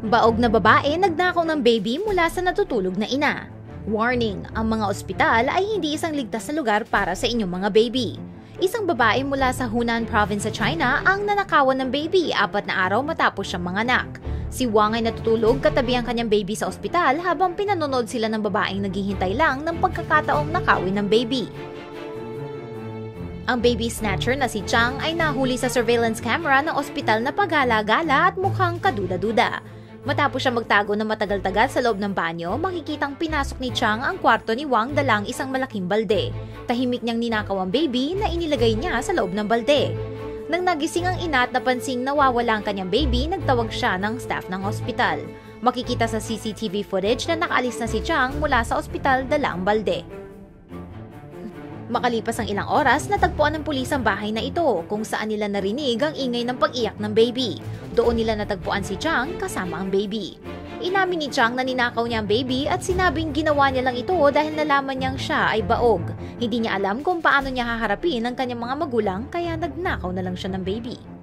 Baog na babae nagnakaw ng baby mula sa natutulog na ina. Warning, ang mga ospital ay hindi isang ligtas na lugar para sa inyong mga baby. Isang babae mula sa Hunan province sa China ang nanakawan ng baby apat na araw matapos siyang manganak. Si Wang ay natutulog katabi ang kanyang baby sa ospital habang pinanonood sila ng babaeng naghihintay lang ng pagkakataong nakawin ng baby. Ang baby snatcher na si Chang ay nahuli sa surveillance camera ng ospital na pagala-gala at mukhang kaduda-duda. Matapos siya magtago ng matagal-tagal sa loob ng banyo, makikitang pinasok ni Chang ang kwarto ni Wang dalang isang malaking balde. Tahimik niyang ninakaw ang baby na inilagay niya sa loob ng balde. Nang nagising ang ina at napansing nawawala ang kanyang baby, nagtawag siya ng staff ng ospital. Makikita sa CCTV footage na nakaalis na si Chang mula sa ospital dala ang balde. Makalipas ang ilang oras, natagpuan ng pulis ang bahay na ito kung saan nila narinig ang ingay ng pag-iyak ng baby. Doon nila natagpuan si Chang kasama ang baby. Inamin ni Chang na ninakaw niya ang baby at sinabing ginawa niya lang ito dahil nalaman niyang siya ay baog. Hindi niya alam kung paano niya haharapin ang kanyang mga magulang kaya nagnakaw na lang siya ng baby.